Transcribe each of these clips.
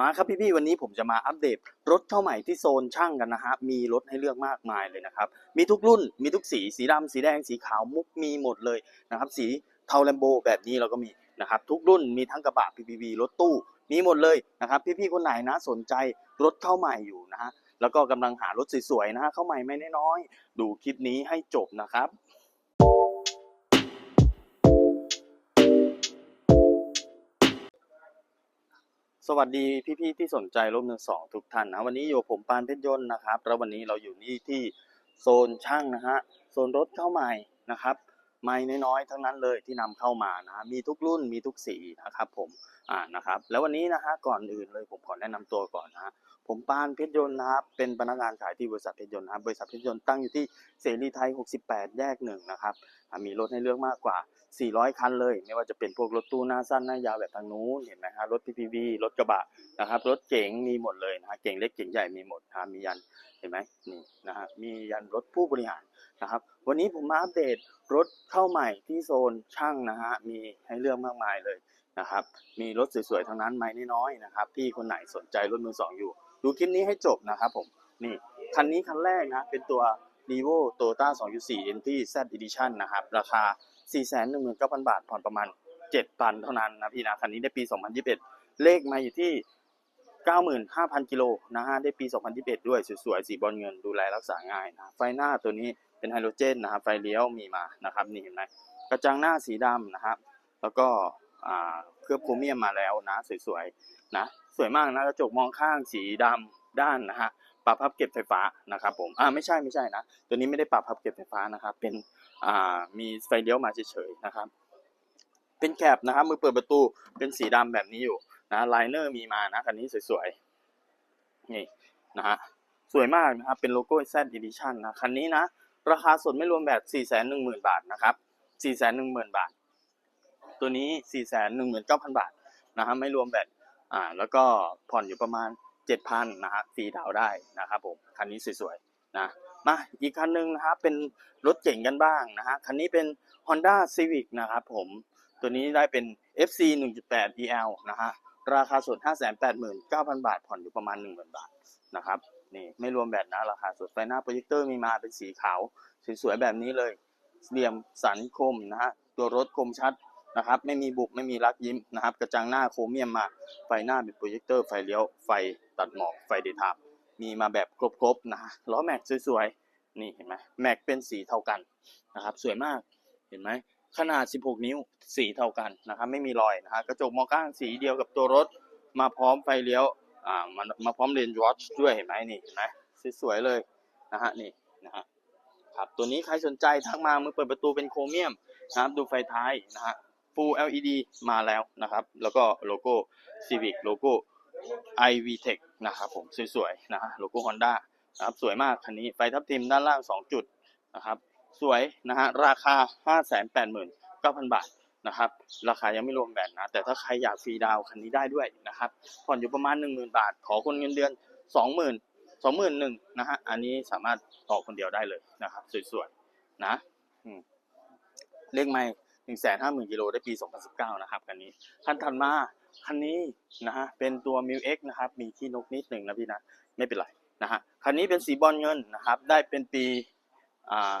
มาครับพี่ๆวันนี้ผมจะมาอัปเดตรถเข้าใหม่ที่โซนช่างกันนะฮะมีรถให้เลือกมากมายเลยนะครับมีทุกรุ่นมีทุกสีสีดำสีแดงสีขาวมุกมีหมดเลยนะครับสีเทาแลมโบแบบนี้เราก็มีนะครับทุกรุ่นมีทั้งกระบะ PPV รถตู้มีหมดเลยนะครับพี่ๆคนไหนนะสนใจรถเข้าใหม่อยู่นะฮะแล้วก็กำลังหารถสวยๆนะฮะเข้าใหม่ไม่น้อยๆดูคลิปนี้ให้จบนะครับ สวัสดีพี่ๆที่สนใจรถมือสองทุกท่านนะวันนี้อยู่ผมปานเพชรยนต์นะครับ แล้ววันนี้เราอยู่นี่ที่โซนช่างนะฮะโซนรถเข้าใหม่นะครับ ไม่น้อยๆทั้งนั้นเลยที่นำเข้ามานะฮะมีทุกรุ่นมีทุกสีนะครับผมอ่านะครับแล้ววันนี้นะฮะก่อนอื่นเลยผมขอแนะนำตัวก่อนนะฮะผมปานเพชรยนต์นะครับเป็นพนักงานขายที่บริษัทเพชรยนต์นะครับบริษัทเพชรยนต์ตั้งอยู่ที่เสรีไทย 68 แยกหนึ่งนะครับมีรถให้เลือกมากกว่า 400 คันเลย ไม่ว่าจะเป็นพวกรถตู้หน้าสั้นหน้ายาวแบบทางนู้นเห็นไหมฮะรถ PPV รถกระบะนะครับรถเก๋งมีหมดเลยนะฮะเก๋งเล็กเก๋งใหญ่มีหมดนะมียันเห็นไหมนี่นะฮะมียันรถผู้บริหาร นะครับ วันนี้ผมมาอัปเดตรถเข้าใหม่ที่โซนช่างนะฮะมีให้เลือกมากมายเลยนะครับ มีรถสวยๆทั้งนั้นไม่น้อยๆนะครับพี่คนไหนสนใจรถมือสองอยู่ ดูคลิปนี้ให้จบนะครับผมนี่คันนี้คันแรกนะเป็นตัว r e v o Toyota 2.4 NT Z Edition นะครับ ราคา 419,000 บาท ผ่อนประมาณ 7,000 เท่านั้นนะพี่นะ คันนี้ได้ปี 2021 เลขมาอยู่ที่ 95,000 กิโลนะฮะ ได้ปี 2021 ด้วย สวยๆ สีบอลเงิน ดูแลรักษาง่ายนะ ไฟหน้าตัวนี้ เป็นไฮโดรเจนนะครับไฟเลี้ยวมีมานะครับนี่เห็นไหมกระจังหน้าสีดำนะครับ แล้วก็เคลือบโครเมียมมาแล้วนะสวยๆนะสวยมากนะกระจกมองข้างสีดำด้านนะฮะปรับพับเก็บไฟฟ้านะครับผมอ่าไม่ใช่ไม่ใช่นะตัวนี้ไม่ได้ปรับพับเก็บไฟฟ้านะครับเป็นอ่ามีไฟเลี้ยวมาเฉยๆนะครับ เป็นแคปนะครับมือเปิดประตูเป็นสีดำแบบนี้อยู่นะไลเนอร์มีมานะคันนี้สวยๆนี่นะฮะสวยมากนะครับเป็นโลโก้ Z Edition นะคันนี้นะ ราคาสดไม่รวมแบบ 410,000 บาทนะครับ 410,000 บาท ตัวนี้ 419,000 บาทนะฮะไม่รวมแบบอ่าแล้วก็ผ่อนอยู่ประมาณ 7,000นะฮะฟรีดาวได้นะครับผมคันนี้สวยๆนะมาอีกคันหนึ่งนะครับเป็นรถเก่งกันบ้างนะฮะคันนี้เป็น Honda Civic นะครับผมตัวนี้ได้เป็น FC 1.8 EL นะฮะราคาสด 589,000 บาท ผ่อนอยู่ประมาณ 10,000 บาทนะครับ นี่ไม่รวมแบบนะราคาสดไฟหน้าโปรเจคเตอร์มีมาเป็นสีขาวสวยๆแบบนี้เลยเหลี่ยมสันคมนะฮะตัวรถคมชัดนะครับ ไม่มีบุบไม่มีรักยิ้มนะครับ กระจังหน้าโครเมียมมาไฟหน้าเป็นโปรเจคเตอร์ไฟเลี้ยวไฟตัดหมอกไฟเดย์ไทม์มีมาแบบครบๆนะฮะล้อแม็กสวยๆนี่เห็นไหมแม็กเป็นสีเท่ากันนะครับสวยมากเห็นไหมขนาด 16 นิ้วสีเท่ากันนะครับไม่มีรอยนะฮะกระจกมองข้างสีเดียวกับตัวรถมาพร้อมไฟเลี้ยว อ่ามามาพร้อมเลนส์วอชด้วยเห็นไหมนี่เห็นไหมสวยๆเลยนะฮะนี่นะฮะครับตัวนี้ใครสนใจทักมามือเปิดประตูเป็นโครเมียมนะครับดูไฟท้ายนะฮะ Full LED มาแล้วนะครับ แล้วก็โลโก้ Civic โลโก้ iV Tech นะครับผมสวยๆนะฮะโลโก้ Honda นะครับสวยมากคันนี้ไฟทับทิมด้านล่าง 2 จุดนะครับ สวยนะฮะราคา 589,000 บาท นะครับ ราคายังไม่รวมแบตนะ แต่ถ้าใครอยากฟรีดาวคันนี้ได้ด้วยนะครับ ผ่อนอยู่ประมาณ 10,000 บาท ขอคนเงินเดือน 20,000 21,000นะฮะ อันนี้สามารถต่อคนเดียวได้เลยนะครับ สวยๆ นะเลขไม่หนึ่งแสนห้าหมื่นกิโลได้ปี 2019 นะครับคันนี้คันถัดมาคันนี้นะฮะเป็นตัว m ิ X นะครับ มีที่นกนิดหนึ่งนะพี่นะ ไม่เป็นไรนะฮะคันนี้เป็นสีบอลเงินนะครับ ได้เป็นปีอ่า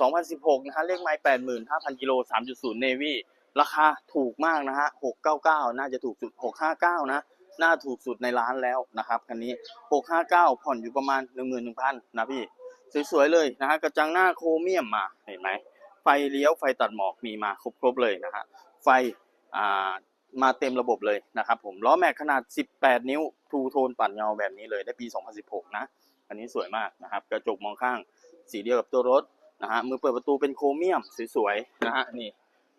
2016 นะฮะ เลขไม้85,000 กิโล 3.0 Navy ราคาถูกมากนะฮะ 699 น่าจะถูกสุด 659 นะ น่าถูกสุดในร้านแล้วนะครับ คันนี้ 659 ผ่อนอยู่ประมาณ 11,000 นะพี่ สวยๆ เลยนะฮะ กระจังหน้าโครเมียมมา เห็นไหม ไฟเลี้ยว ไฟตัดหมอก มีมาครบๆ เลยนะฮะ ไฟอ่ามาเต็มระบบเลยนะครับผม ล้อแม็กขนาด 18 นิ้ว ทูโทนปัดเงาแบบนี้เลย ได้ปี 2016 นะ อันนี้สวยมากนะครับ กระจกมองข้าง สีเดียวกับตัวรถ นะฮะมือเปิดประตูเป็นโครเมียมสวยๆนะฮะนี่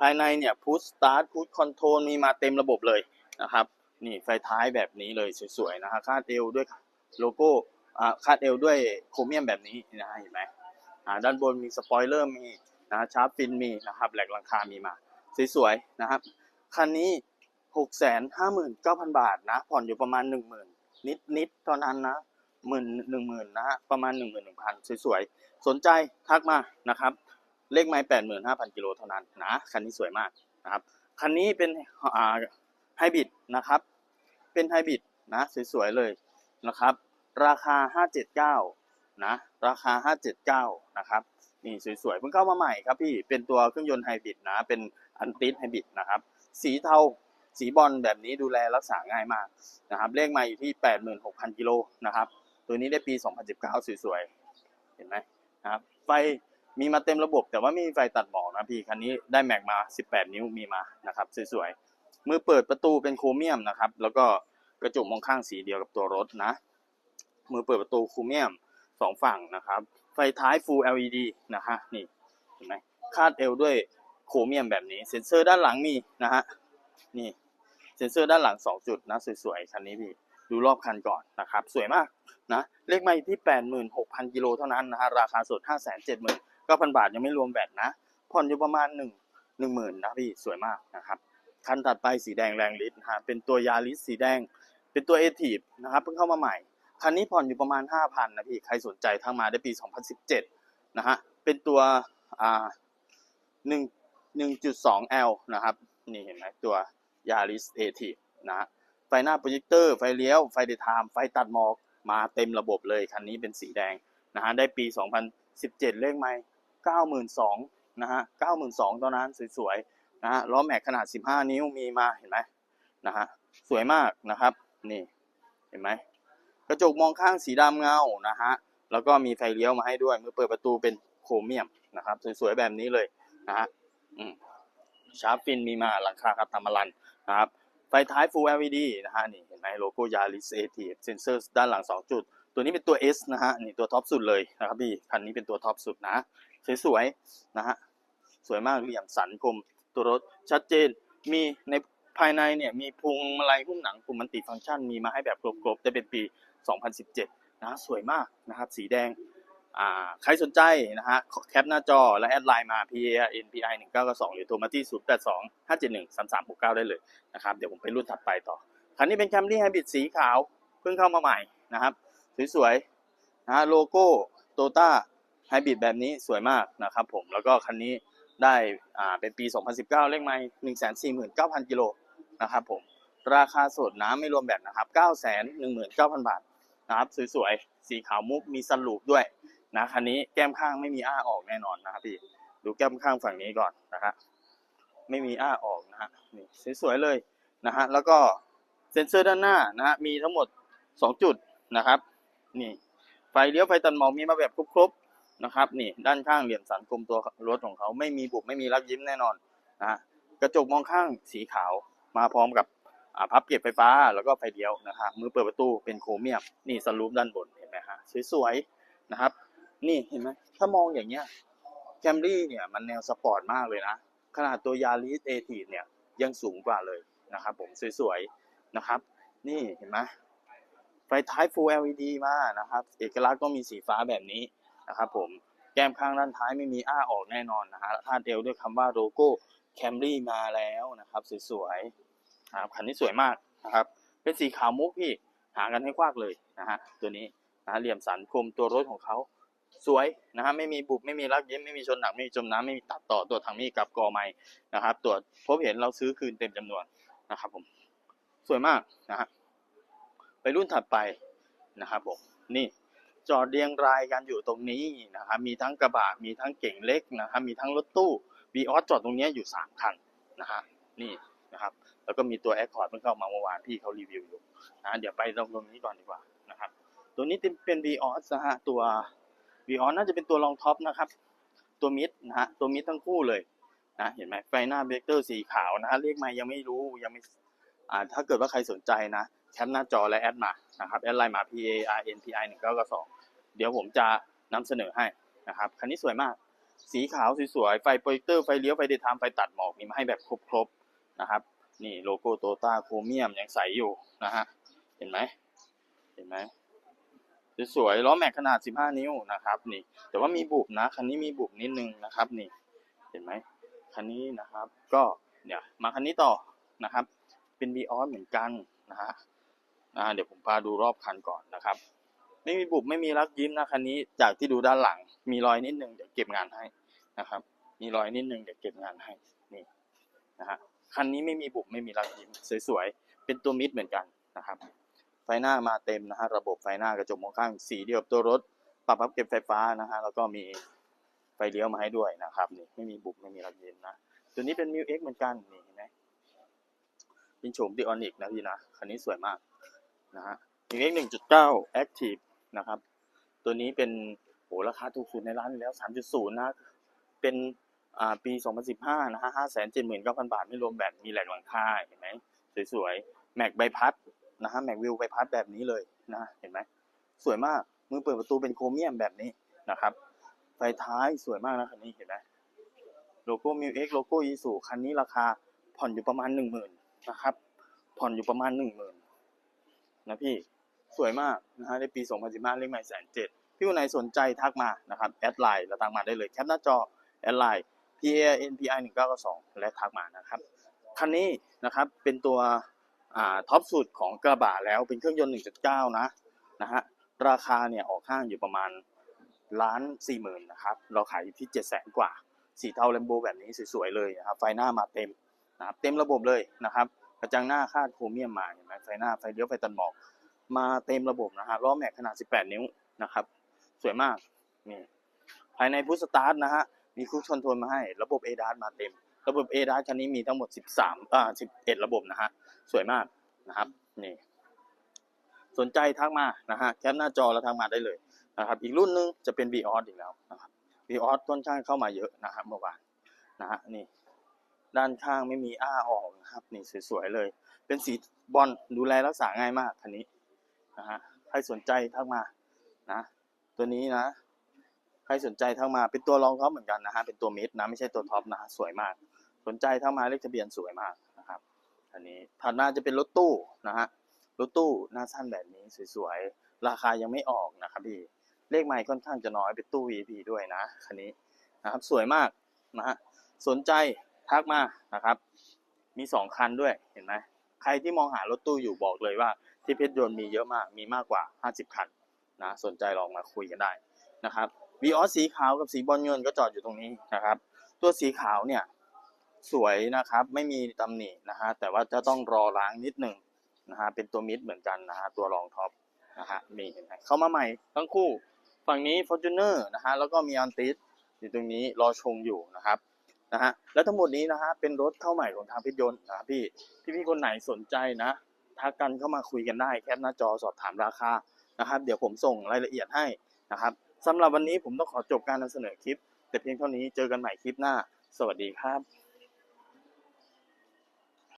ภายในเนี่ยพุชสตาร์ทพุชคอนโทรลมีมาเต็มระบบเลยนะครับนี่ไฟท้ายแบบนี้เลยสวยๆนะฮะคาดเอวด้วยโลโก้อ่าคาดเอวด้วยโครเมียมแบบนี้นะฮะเห็นไหมอ่าด้านบนมีสปอยเลอร์มีนะชาร์ปฟินมีนะครับแหลกหลังคามีมาสวยๆนะครับคันนี้หกแสนห้าหมื่นเก้าพันบาทนะผ่อนอยู่ประมาณหนึ่งหมื่นนิดนิดๆเท่านั้นนะ หมื่นหนึ่งหมื่นนะฮะประมาณหนึ่งหมื่นหนึ่งพันสวยๆ สนใจทักมานะครับ เลขไม้แปดหมื่นห้าพันกิโลเท่านั้นนะคันนี้สวยมากนะครับคันนี้เป็นอ่าไฮบริดนะครับ เป็นไฮบริดนะสวยๆเลยนะครับ ราคา579นะราคา579นะครับนี่สวยๆเพิ่งเข้ามาใหม่ครับพี่เป็นตัวเครื่องยนต์ไฮบริดนะเป็นอันติสไฮบริดนะครับสีเทาสีบอลแบบนี้ดูแลรักษาง่ายมากนะครับเลขมาอยู่ที่ 86,000กิโลนะครับ ตัวนี้ได้ปี 2019 สวยๆ เห็นไหมครับไฟมีมาเต็มระบบ แต่ว่าไม่มีไฟตัดหมอกนะพี่คันนี้ได้แม็กมา 18 นิ้วมีมานะครับสวยๆมือเปิดประตูเป็นโครเมียมนะครับแล้วก็กระจกมองข้างสีเดียวกับตัวรถนะมือเปิดประตูโครเมียมสองฝั่งนะครับไฟท้าย Full LED นะฮะนี่เห็นไหมคาดเอวด้วยโครเมียมแบบนี้เซ็นเซอร์ด้านหลังมีนะฮะนี่เซ็นเซอร์ด้านหลัง 2 จุดนะสวยๆคันนี้พี่ดูรอบคันก่อนนะครับ สวยมาก นะเลขไมาอยู่ที่ 86,000 กิโลเท่านั้นนะฮะราคาสด 579,000 บาทยังไม่รวมแบตนะผ่อนอยู่ประมาณ 1 10,000นะพี่สวยมากนะครับคันถัดไปสีแดงแรงฤทธิ์นะฮะเป็นตัวยาริสสีแดง เป็นตัวเอทีฟนะครับเพิ่งเข้ามาใหม่คันนี้ผ่อนอยู่ประมาณ 5,000นะพี่ใครสนใจทางมาได้ปี 2017นะฮะเป็นตัวอ่า1 1.2L นะครับ นี่เห็นไหมตัวยาริสเอทีนะไฟหน้าโปรเจคเตอร์ ไฟเลี้ยว ไฟเดย์ไทม์ไฟตัดหมอก มาเต็มระบบเลยคันนี้เป็นสีแดงนะฮะได้ปี 2017 เลขไม่92,000นะฮะ92,000ตอนนั้นสวยๆนะฮะล้อแม็กขนาด 15 นิ้วมีมาเห็นไหมนะฮะสวยมากนะครับนี่เห็นไหมกระจกมองข้างสีดำเงานะฮะแล้วก็มีไฟเลี้ยวมาให้ด้วยมือเปิดประตูเป็นโครเมียมนะครับสวยๆแบบนี้เลยนะฮะอืมชาร์ปฟินมีมาหลังคาคาตามารันนะครับ ไฟท้าย Full LED นะฮะนี่เห็นไหมโลโก้ยาริสเอทีเซนเซอร์ด้านหลัง 2 จุด ตัวนี้เป็นตัว S นะฮะนี่ตัวท็อปสุดเลยนะครับพี่คันนี้เป็นตัวท็อปสุดนะ สวยๆนะฮะสวยมากเหลี่ยมสันคมตัวรถชัดเจนมีในภายในเนี่ยมีพวงมาลัยหุ้มหนังปุ่มมันติฟังก์ชันมีมาให้แบบครบๆได้เป็นปี 2017 นะสวยมากนะครับสีแดง ใครสนใจนะฮะแคปหน้าจอและแอดไลน์มา p a n p i 1 9 9 2หรือโทรมาที่ 0 8 2 5 7 1 3 3 6 9 ได้เลยนะครับ เดี๋ยวผมไปรุ่นถัดไปต่อ คันนี้เป็นแคมรี่ไฮบริดสีขาว เพิ่งเข้ามาใหม่นะครับ สวยๆนะฮะโลโก้โตต้าไฮบริดแบบนี้สวยมากนะครับผม แล้วก็คันนี้ได้อ่าเป็นปี 2019 เลขไมล์149,000 กิโลนะครับผม ราคาสดนะไม่รวมแบตนะครับ 919,000 บาทนะครับ สวยๆ สีขาวมุกมีสลูปด้วย นะคันนี้แก้มข้างไม่มีอ้าออกแน่นอนนะครับพี่ดูแก้มข้างฝั่งนี้ก่อนนะฮะไม่มีอ้าออกนะฮะนี่สวยๆเลยนะฮะแล้วก็เซ็นเซอร์ด้านหน้านะฮะมีทั้งหมด 2 จุดนะครับนี่ไฟเลี้ยวไฟตัดหมอกมีมาแบบครบๆนะครับนี่ด้านข้างเหลี่ยมสันคมตัวรถของเขาไม่มีบุบไม่มีรักยิ้มแน่นอนนะฮะกระจกมองข้างสีขาวมาพร้อมกับพับเก็บไฟฟ้าแล้วก็ไฟเลี้ยวนะฮะมือเปิดประตูเป็นโครเมียมนี่สลูปด้านบนเห็นไหมฮะสวยๆนะครับ นี่เห็นไหมถ้ามองอย่างเงี้ยแคมรี่เนี่ยมันแนวสปอร์ตมากเลยนะ ขนาดตัวยาริสเอทีเนี่ยยังสูงกว่าเลยนะครับผมสวยๆนะครับ นี่เห็นไหมไฟท้าย Full LED มานะครับ เอกลักษณ์ต้องมีสีฟ้าแบบนี้นะครับผมแก้มข้างด้านท้ายไม่มีอ้าออกแน่นอนนะฮะคาดเอวด้วยคำว่าโลโก้แคมรี่มาแล้วนะครับสวยๆนะครับคันนี้สวยมากนะครับ เป็นสีขาวมุกพี่หากันให้ควักเลยนะฮะตัวนี้นะเหลี่ยมสันคมตัวรถของเขา สวยนะฮะไม่มีบุบไม่มีรักยิ้มไม่มีชนหนักไม่มีจมน้ำไม่มีตัดต่อตัวถังมีกับกอไม้นะครับตรวจพบเห็นเราซื้อคืนเต็มจำนวนนะครับผมสวยมากนะฮะไปรุ่นถัดไปนะครับผมนี่จอดเรียงรายกันอยู่ตรงนี้นะครับมีทั้งกระบะมีทั้งเก่งเล็กนะครับมีทั้งรถตู้วีออสจอดตรงนี้อยู่สามคันนะฮะนี่นะครับแล้วก็มีตัวแอคคอร์ดเพิ่งเข้ามาเมื่อวานพี่เขารีวิวอยู่นะเดี๋ยวไปตรงตรงนี้ก่อนดีกว่านะครับตัวนี้เป็น v ีออสนะฮะตัว วีออนน่าจะเป็นตัวรองท็อปนะครับ ตัวมิดนะฮะตัวมิดทั้งคู่เลยนะเห็นไหมไฟหน้าเบรกเตอร์สีขาวนะฮะเลขไมายังไม่รู้ยังไม่อ่าถ้าเกิดว่าใครสนใจนะแคปหน้าจอและแอดมานะครับแอดไลน์มา P A R N P I 1 9 9 2เดี๋ยวผมจะนำเสนอให้นะครับคันนี้สวยมาก สีขาวสวยๆไฟโปรเจคเตอร์ไฟเลี้ยวไฟเดย์ไทม์ไฟตัดหมอกมีมาให้แบบครบๆนะครับนี่โลโก้โตต้าโครเมียมยังใสอยู่นะฮะเห็นไหมเห็นไหม สวยๆล้อแม็กขนาด 15 นิ้วนะครับนี่แต่ว่ามีบุบนะคันนี้มีบุบนิดนึงนะครับนี่เห็นไหมคันนี้นะครับ ก็เนี่ยมาคันนี้ต่อนะครับ เป็น v ีออสเหมือนกันนะฮะนะเดี๋ยวผมพาดูรอบคันก่อนนะครับ ไม่มีบุบไม่มีรักยิ้มนะคันนี้จากที่ดูด้านหลัง มีรอยนิดนึงเดี๋ยวเก็บงานให้นะครับ มีรอยนิดนึงเดี๋ยวเก็บงานให้นี่นะฮะคันนี้ไม่มีบุบไม่มีรักยิ้มสวยๆเป็นตัวมิดเหมือนกันนะครับ ฟหน้ามาเต็มนะฮะระบบไฟหน้ากระจกมองข้างสีเดียวกับตัวรถปรับพับเก็บไฟฟ้านะฮะแล้วก็มีไฟเลี้ยวมาให้ด้วยนะครับนี่ไม่มีบุบไม่มีระเย็นนะตัวนี้เป็นมิวเอ็กเหมือนกันนี่เห็นไหมเป็นโฉมดิออนิกนะพี่นะคันนี้สวยมากนะฮะมิวเอ็กหนึ่งจุดเก้าแอคทีฟนะครับ ตัวนี้เป็นโหราคาถูกสุดในร้านอยู่แล้วสามจุดศูนย์นะเป็นอ่าปี2015นะฮะ579,000บาทไม่รวมแบตมีแหลกหลังคาเห็นไหมสวยๆแม็กใบพัด นะฮะแม็กวิวใบพัดแบบนี้เลยนะเห็นไหมสวยมากมือเปิดประตูเป็นโครเมียมแบบนี้นะครับไฟท้ายสวยมากนะคันนี้เห็นไหมโลโก้มิวเอ็กโลโก้ยีสูคันนี้ราคาผ่อนอยู่ประมาณ10,000นนะครับ ผ่อนอยู่ประมาณ10,000นนะพี่สวยมากนะฮะในปี 2015เลขใหม่แสนเจ็ดพี่คนไหนสนใจทักมานะครับแอดไลน์แล้วทักมาได้เลยแคปหน้าจอแอดไลน์ P A N P I 1 9 9 2และทักมานะครับ คันนี้นะครับเป็นตัว ท็อปสุดของกระบะแล้วเป็นเครื่องยนต์ 1.9 นะนะฮะราคาเนี่ยออกข้างอยู่ประมาณล้านสี่หมื่นนะครับเราขายอยู่ที่เจ็ดแสนกว่าสีเทาแลมโบแบบนี้สวยๆเลยนะครับไฟหน้ามาเต็มนะครับเต็มระบบเลยนะครับกระจังหน้าคาดโครเมียมมาเห็นไหมไฟหน้าไฟเลี้ยวไฟตันหมอกมาเต็มระบบนะฮะล้อแม็กขนาด 18 นิ้วนะครับสวยมากนี่ภายในพุทสตาร์ทนะฮะมีครูคอนทรลมาให้ ระบบ a d a s มาเต็ม ระบบ a d a s คันนี้มีทั้งหมด 13อ่า11 ระบบนะฮะ สวยมากนะครับ นี่ สนใจทักมานะฮะ แคปหน้าจอแล้วทักมาได้เลยนะครับ อีกรุ่นหนึงจะเป็น b ีออสอีกแล้วนะครับ b ีออสค่อนข้างเข้ามาเยอะนะครับเมื่อวานนะฮะ นี่ ด้านข้างไม่มีอ้าออกนะครับ นี่สวยๆเลย เป็นสีบอลดูแลรักษาง่ายมากคันนี้นะฮะ ใครสนใจทักมา นะ ตัวนี้นะใครสนใจทักมาเป็นตัวรองท็อปเหมือนกันนะฮะเป็นตัวมิดนะไม่ใช่ตัวท็อปนะฮะสวยมาก สนใจทักมาเลขทะเบียนสวยมากนะครับอันนี้ถัดมาจะเป็นรถตู้นะฮะรถตู้หน้าสั้นแบบนี้สวยๆราคายังไม่ออกนะครับพี่เลขใหม่ค่อนข้างจะน้อยเป็นตู้ VIP ด้วยนะคันนี้นะครับสวยมากนะฮะสนใจทักมานะครับ มีสองคันด้วยเห็นไหมใครที่มองหารถตู้อยู่บอกเลยว่า ที่เพชรยนต์มีเยอะมากมีมากกว่า 50 คันนะสนใจลองมาคุยกันได้นะครับวีออสสีขาวกับสีบอลเงินก็จอดอยู่ตรงนี้นะครับ ตัวสีขาวเนี่ย สวยนะครับ ไม่มีตำหนินะฮะแต่ว่าจะต้องรอล้างนิดหนึ่งนะฮะเป็นตัวมิดเหมือนกันนะฮะตัวรองท็อปนะฮะมีเห็นไหมเข้ามาใหม่ทั้งคู่ฝั่งนี้ f o r t u n e r นะฮะแล้วก็มีอันติสอยู่ตรงนี้รอชงอยู่นะครับนะฮะแล้วทั้งหมดนี้นะฮะเป็นรถเข้าใหม่ของทางพิยนต์นะครับพี่พี่พี่คนไหนสนใจนะทักกันเข้ามาคุยกันได้แคปหน้าจอสอบถามราคานะครับ เดี๋ยวผมส่งรายละเอียดให้นะครับสำหรับวันนี้ผมต้องขอจบการนำเสนอคลิป แต่เพียงเท่านี้เจอกันใหม่คลิปหน้า สวัสดีครับ